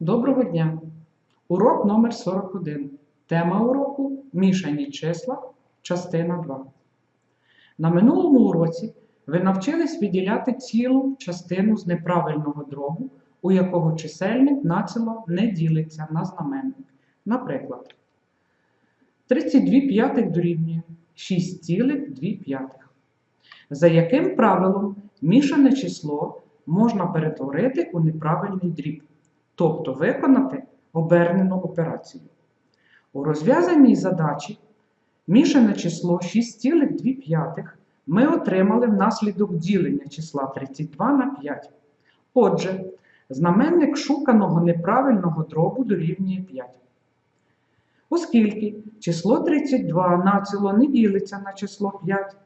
Доброго дня! Урок номер 41. Тема уроку Мішані числа, частина 2. На минулому уроці ви навчились виділяти цілу частину з неправильного дробу, у якого чисельник націло не ділиться на знаменник. Наприклад, 32 п'ятих дорівнює 6,2 п'ятих. За яким правилом мішане число можна перетворити у неправильний дріб? Тобто виконати обернену операцію. У розв'язаній задачі мішане число 6,2 ми отримали внаслідок ділення числа 32 на 5. Отже, знаменник шуканого неправильного дробу дорівнює 5. Оскільки число 32 націло не ділиться на число 5,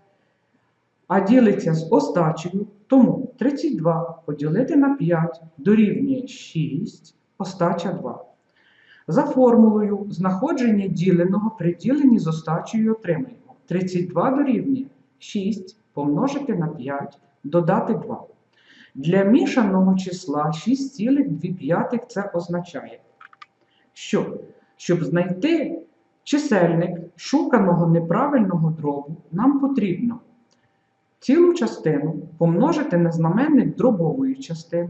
а ділиться з остачею, тому 32 поділити на 5 дорівнює 6, остача 2. За формулою знаходження діленого при діленні з остачею отримаємо 32 дорівнює 6 помножити на 5, додати 2. Для мішаного числа 6,2 це означає, що щоб знайти чисельник шуканого неправильного дробу, нам потрібно цілу частину помножити на знаменник дробової частини,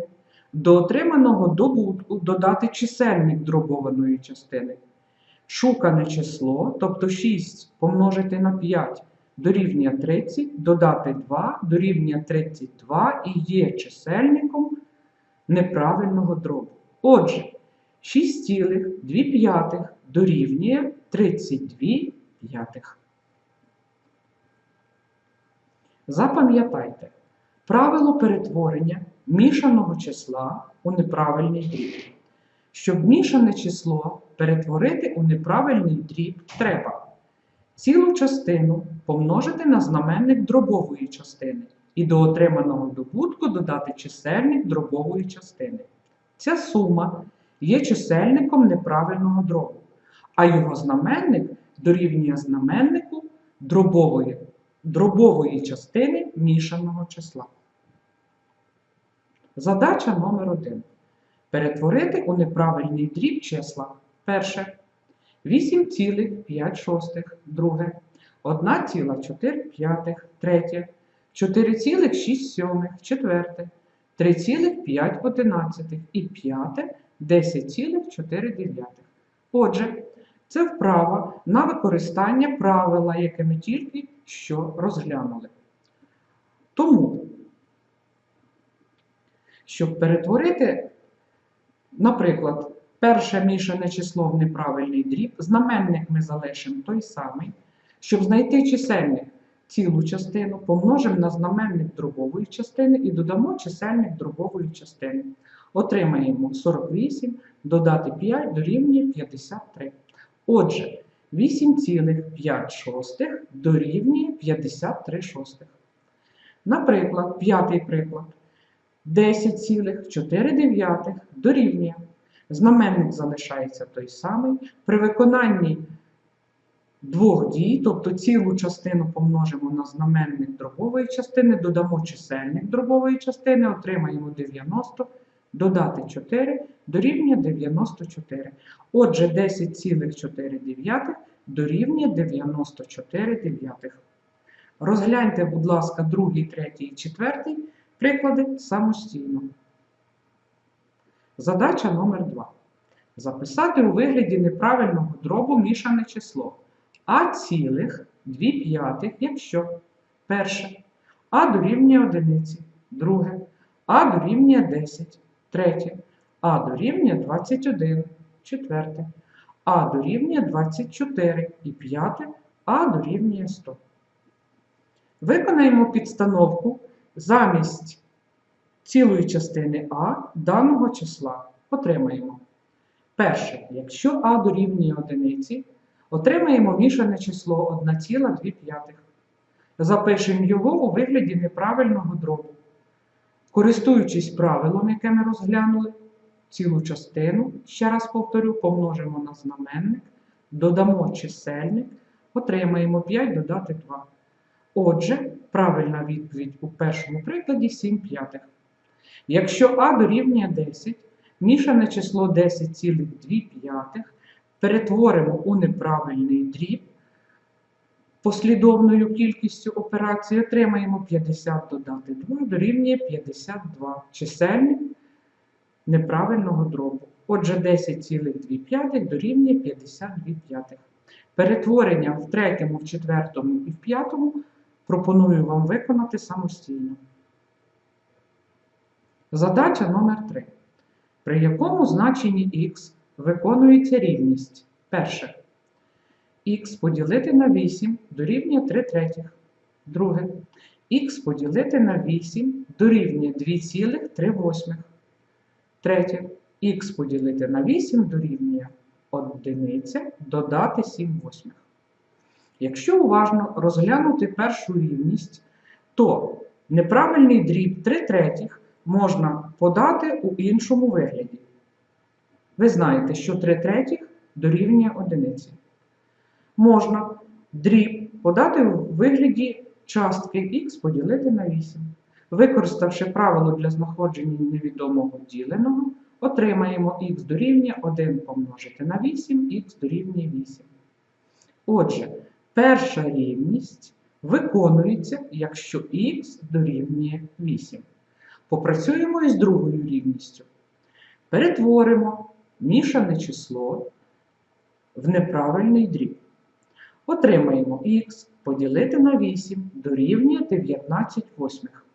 до отриманого добутку додати чисельник дробованої частини. Шукане число, тобто 6 помножити на 5 дорівнює 30, додати 2 дорівнює 32 і є чисельником неправильного дробу. Отже, 6,2 дорівнює 32 п'ятих. Запам'ятайте, правило перетворення мішаного числа у неправильний дріб. Щоб мішане число перетворити у неправильний дріб, треба цілу частину помножити на знаменник дробової частини і до отриманого добутку додати чисельник дробової частини. Ця сума є чисельником неправильного дробу, а його знаменник дорівнює знаменнику дробової дробової частини мішаного числа. Задача номер 1. Перетворити у неправильний дріб числа. Перше. 8,5 шостих. Друге. 1,4 п'ятих. Третє. 4,6 сьомих. Четверте. 3,5 одинадцятих. І п'яте. 10,4 дев'ятих. Отже, це вправа на використання правила, яке ми тільки що розглянули. Тому, щоб перетворити, наприклад, перше мішане число в неправильний дріб, знаменник ми залишимо той самий. Щоб знайти чисельник цілу частину, помножимо на знаменник дробової частини і додамо чисельник дробової частини. Отримаємо 48, додати 5 дорівнює 53. Отже, 8,5 дорівнює 53 шостих. Наприклад, п'ятий приклад. 10,4 дорівнює. Знаменник залишається той самий. При виконанні двох дій, тобто цілу частину помножимо на знаменник дробової частини, додамо чисельник дробової частини, отримаємо 90, додати 4 дорівнює 94. Отже, 10,4 дорівнює 94 дев'ятих. Розгляньте, будь ласка, другий, третій і четвертий приклади самостійно. Задача номер 2. Записати у вигляді неправильного дробу мішане число а цілих 2 п'ятих, якщо перше а дорівнює одиниці, друге а дорівнює 10, третє а дорівнює 21, четверте а дорівнює 24 і п'яте а дорівнює 100. Виконаємо підстановку замість цілої частини А даного числа. Отримаємо. Перше, якщо А дорівнює одиниці, отримаємо мішане число 1,2. Запишемо його у вигляді неправильного дробу. Користуючись правилом, яке ми розглянули, цілу частину, ще раз повторю, помножимо на знаменник, додамо чисельник, отримаємо 5 додати 2. Отже, правильна відповідь у першому прикладі 7 п'ятих. Якщо А дорівнює 10, Мішане число 10,2 перетворимо у неправильний дріб послідовною кількістю операцій, отримаємо 50 додати 2 дорівнює 52 чисельник неправильного дробу. Отже, 10,2 дорівнює 52 п'ятих. Перетворення в третьому, в четвертому і в п'ятому пропоную вам виконати самостійно. Задача номер 3. При якому значенні х виконується рівність? Перше. Х поділити на 8 дорівнює 3 третіх. Друге. х поділити на 8 дорівнює 2,3 восьмих. Третє. х поділити на 8 дорівнює одиниця додати 7 восьмих. Якщо уважно розглянути першу рівність, то неправильний дріб 3 третіх можна подати у іншому вигляді. Ви знаєте, що 3 третіх дорівнює одиниці. Можна дріб подати у вигляді частки х поділити на 8. Використавши правило для знаходження невідомого діленого, отримаємо х дорівнює 1 помножити на 8, х дорівнює 8. Отже, перша рівність виконується, якщо х дорівнює 8. Попрацюємо із другою рівністю. Перетворимо мішане число в неправильний дріб. Отримаємо х поділити на 8 дорівнює 19 восьмих.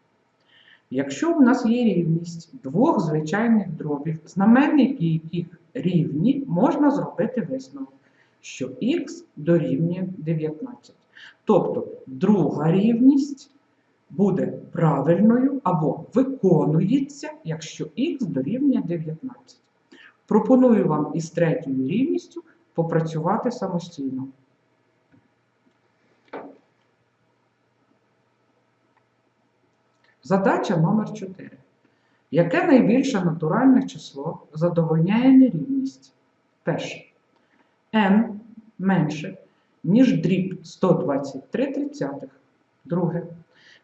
Якщо у нас є рівність двох звичайних дробів, знаменники яких рівні, можна зробити висновок, що х дорівнює 19. Тобто друга рівність буде правильною або виконується, якщо х дорівнює 19. Пропоную вам із третьою рівністю попрацювати самостійно. Задача номер 4. Яке найбільше натуральне число задовольняє нерівність? Перше. n менше, ніж дріб 123 тридцятих. Друге.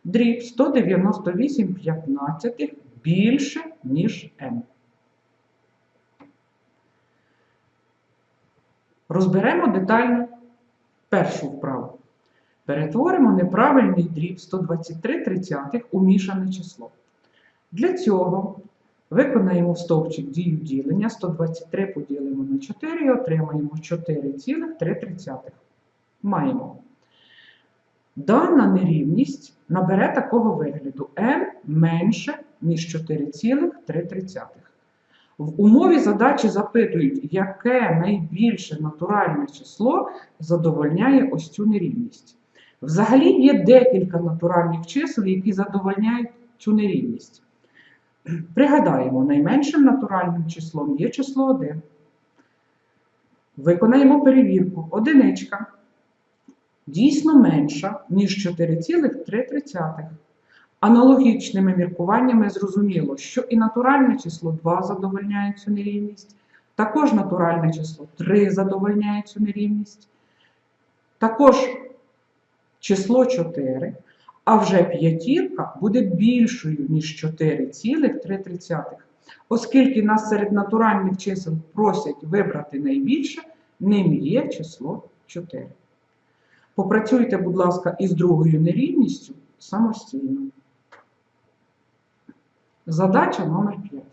Дріб 198 п'ятнадцятих більше, ніж n. Розберемо детально першу вправу. Перетворимо неправильний дріб 123 тридцятих у мішане число. Для цього виконаємо стовпчик дію ділення 123 поділимо на 4 і отримаємо 4,3. Маємо. Дана нерівність набере такого вигляду n менше, ніж 4,3. В умові задачі запитують, яке найбільше натуральне число задовольняє ось цю нерівність. Взагалі є декілька натуральних чисел, які задовольняють цю нерівність. Пригадаємо, найменшим натуральним числом є число 1. Виконаємо перевірку. Одиничка дійсно менша, ніж 4,3. Аналогічними міркуваннями зрозуміло, що і натуральне число 2 задовольняє цю нерівність, також натуральне число 3 задовольняє цю нерівність, також число 4, а вже п'ятірка буде більшою, ніж 4,3. Оскільки нас серед натуральних чисел просять вибрати найбільше, ним є число 4. Попрацюйте, будь ласка, із другою нерівністю самостійно. Задача номер 5.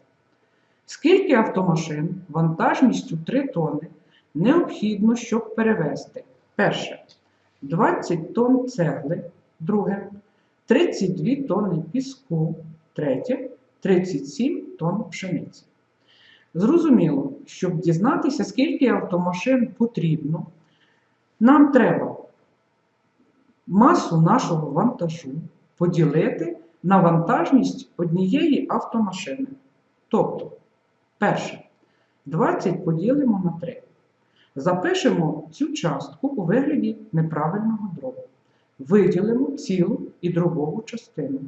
Скільки автомашин вантажністю 3 тонни необхідно, щоб перевезти? Перше. 20 тонн цегли. Друге. 32 тонни піску. Третє. 37 тонн пшениці. Зрозуміло, щоб дізнатися, скільки автомашин потрібно, нам треба масу нашого вантажу поділити на вантажність однієї автомашини. Тобто, перше, 20 поділимо на 3. Запишемо цю частку у вигляді неправильного дробу. Виділимо цілу і дробову частину.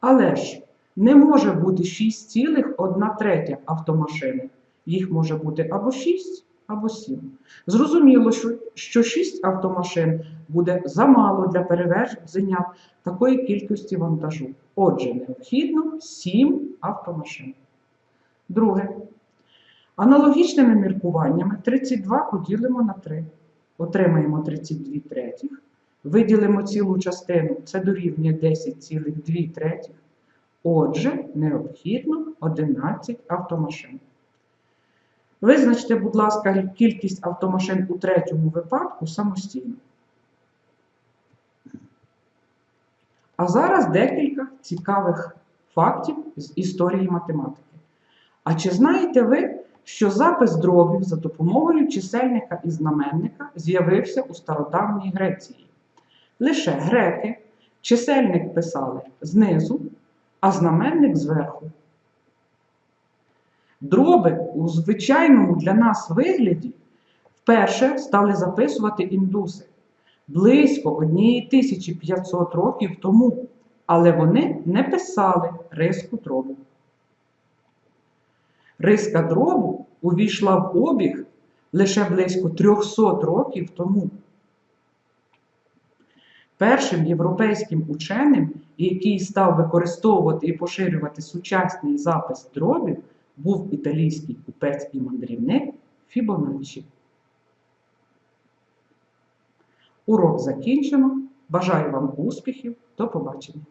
Але ж не може бути 6,1 третя автомашини. Їх може бути або 6, або 7. Зрозуміло, що, що 6 автомашин буде замало для перевезення такої кількості вантажу. Отже, необхідно 7 автомашин. Друге. Аналогічними міркуваннями 32 поділимо на 3. Отримаємо 32 третіх. Виділимо цілу частину, це дорівнює 10,2 третіх. Отже, необхідно 11 автомашин. Визначте, будь ласка, кількість автомашин у третьому випадку самостійно. А зараз декілька цікавих фактів з історії математики. А чи знаєте ви, що запис дробів за допомогою чисельника і знаменника з'явився у стародавній Греції? Лише греки чисельник писали знизу, а знаменник зверху. Дроби у звичайному для нас вигляді вперше стали записувати індуси близько 1500 років тому, але вони не писали риску дробу. Риска дробу увійшла в обіг лише близько 300 років тому. Першим європейським ученим, який став використовувати і поширювати сучасний запис дробів, був італійський купець і мандрівник Фібоначчі. Урок закінчено. Бажаю вам успіхів. До побачення!